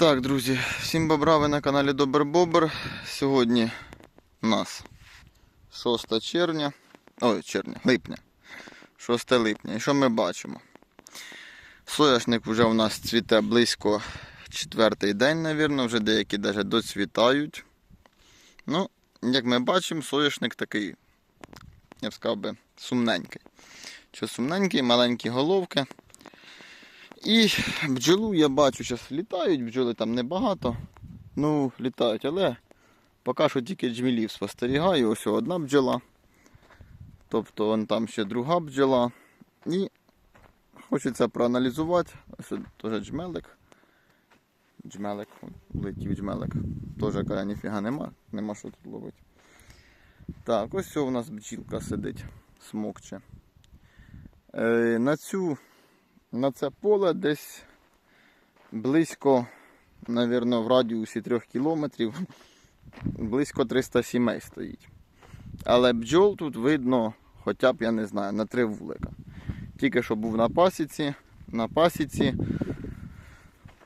Так, друзі, всім бобра, ви на каналі Добр Бобр. Сьогодні у нас 6 червня. Ой, червня, липня. 6 липня. І що ми бачимо? Соняшник вже у нас цвіте близько четвертий день, мабуть, вже деякі навіть доцвітають. Ну, як ми бачимо, соняшник такий, я б сказав би, сумненький. Що сумненький, маленькі головки. І бджолу я бачу, зараз літають, бджоли там небагато. Ну, літають, але поки що тільки джмілів спостерігаю. Ось одна бджола. Тобто вон там ще друга бджола. І хочеться проаналізувати. Ось теж джмелик. Джмелик, летів джмелик. Теж каже, ніфіга нема, нема що тут ловити. Так, ось у нас бджілка сидить, смокче. Е, на цю на це поле десь близько, мабуть, в радіусі 3 кілометрів, близько 300 сімей стоїть. Але бджол тут видно, хоча б, я не знаю, на три вулика. Тільки що був на пасіці. На пасіці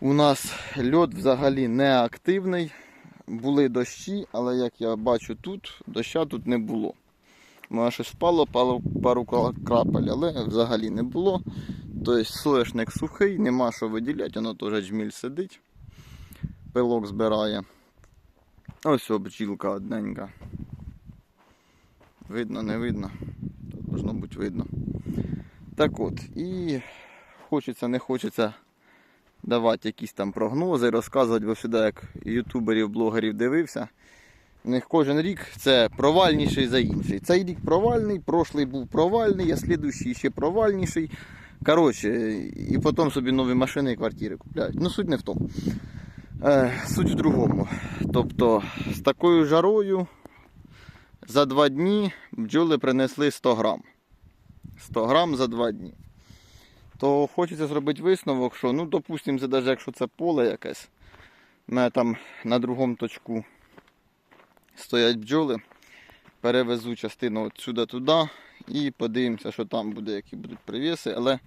у нас льот взагалі не активний. Були дощі, але як я бачу тут, доща тут не було. Може щось пару, пару крапель, але взагалі не було. Тобто соняшник сухий, нема що виділяти, воно теж джміль сидить, пилок збирає. Ось бджілка одненька. Видно, не видно. Тут должно бути видно. Так от, і хочеться, не хочеться давати якісь там прогнози, розказувати, бо сюди як ютуберів, блогерів дивився. У них кожен рік це провальніший за інший. Цей рік провальний, прошлий був провальний, а слідуючий ще провальніший. Коротше, і потім собі нові машини і квартири купляють. Ну, суть не в тому. Е, суть в другому. Тобто, з такою жарою за два дні бджоли принесли 100 грам. 100 грам за два дні. То хочеться зробити висновок, що, ну, допустимо, це навіть якщо це поле якесь, у мене там на другому точку стоять бджоли, перевезу частину от сюди туди і подивимося, що там буде, які будуть привіси. Але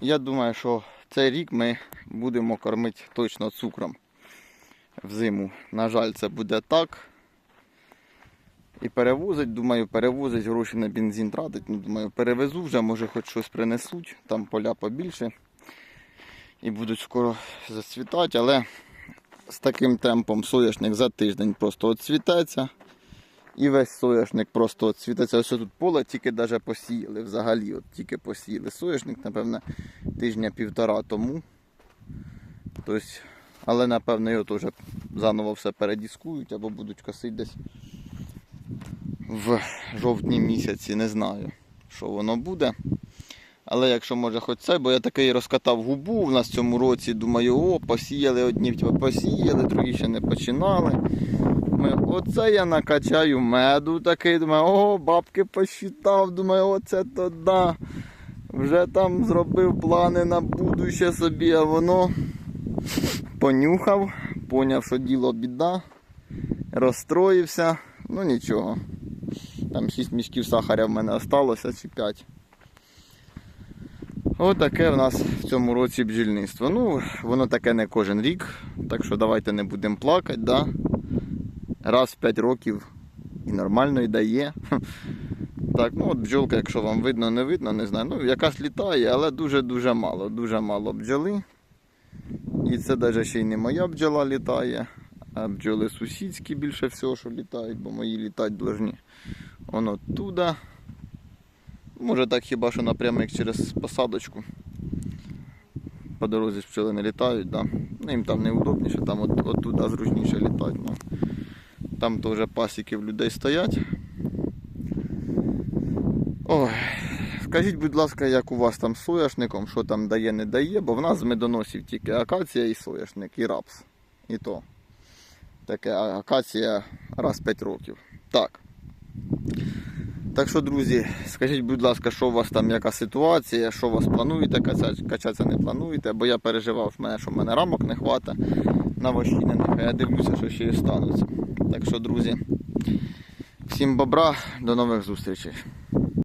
я думаю, що цей рік ми будемо кормити точно цукром взиму. На жаль, це буде так. І перевозить, думаю, перевозить гроші на бензин тратить. Ну, думаю, перевезу вже, може хоч щось принесуть, там поля побільше. І будуть скоро зацвітати, але з таким темпом соняшник за тиждень просто оцвітеться. І весь соняшник просто от світиться. Ось тут поле тільки даже посіяли взагалі. от Тільки посіяли соняшник, напевно, тижня півтора тому. Тобто, але напевно його теж заново все передіскують або будуть косити десь в жовтні місяці, не знаю, що воно буде. Але якщо може хоч це, бо я такий розкатав губу в нас в цьому році, думаю, о, посіяли одні типу, посіяли, другі ще не починали. Оце я накачаю меду такий, думаю, о, бабки посчитав, думаю, оце то да. Вже там зробив плани на будуще собі, а воно понюхав, поняв, що діло біда, розстроївся, ну нічого. Там 6 мішків сахаря в мене залишилося чи 5. Отаке в нас в цьому році бджільництво. Ну, воно таке не кожен рік, так що давайте не будемо плакати. Да? Раз в 5 років і нормально і дає. Так, ну от бджолка, якщо вам видно, не видно, не знаю. Ну, якась літає, але дуже-дуже мало. Дуже мало бджоли. І це навіть ще й не моя бджола літає, а бджоли сусідські більше всього, що літають, бо мої літати должні. Воно туди. Може так хіба що напряму як через посадочку. По дорозі ж пчоли не літають, да. ну, їм там неудобніше, там от, от туди зручніше літати. Ну. Там теж пасіки в людей стоять. Ой, скажіть, будь ласка, як у вас там з соняшником, що там дає, не дає, бо в нас з медоносів тільки акація і соняшник, і рапс. І то. Таке акація раз в 5 років. Так. Так що, друзі, скажіть, будь ласка, що у вас там, яка ситуація, що у вас плануєте, качатися не плануєте, бо я переживав, в мене, що в мене рамок не хватить на вощинених, а я дивлюся, що ще і стануться. Так що, друзі, всім бобра, до нових зустрічей.